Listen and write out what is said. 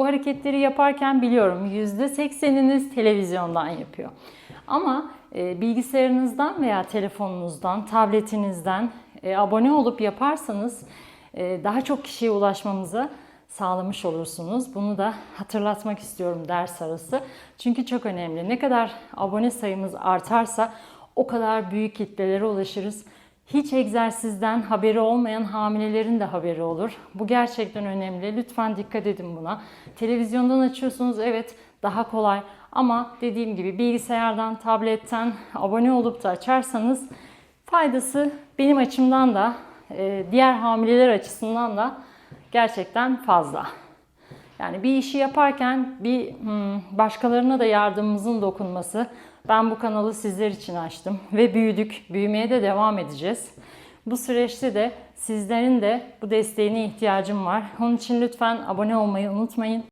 Bu hareketleri yaparken biliyorum %80'iniz televizyondan yapıyor. Ama e, bilgisayarınızdan veya telefonunuzdan, tabletinizden e, abone olup yaparsanız e, daha çok kişiye ulaşmamıza sağlamış olursunuz. Bunu da hatırlatmak istiyorum ders arası. Çünkü çok önemli. Ne kadar abone sayımız artarsa o kadar büyük kitlelere ulaşırız. Hiç egzersizden haberi olmayan hamilelerin de haberi olur. Bu gerçekten önemli. Lütfen dikkat edin buna. Televizyondan açıyorsunuz evet daha kolay ama dediğim gibi bilgisayardan, tabletten abone olup da açarsanız faydası benim açımdan da e, diğer hamileler açısından da gerçekten fazla. Yani bir işi yaparken bir hmm, başkalarına da yardımımızın dokunması. Ben bu kanalı sizler için açtım ve büyüdük. Büyümeye de devam edeceğiz. Bu süreçte de sizlerin de bu desteğine ihtiyacım var. Onun için lütfen abone olmayı unutmayın.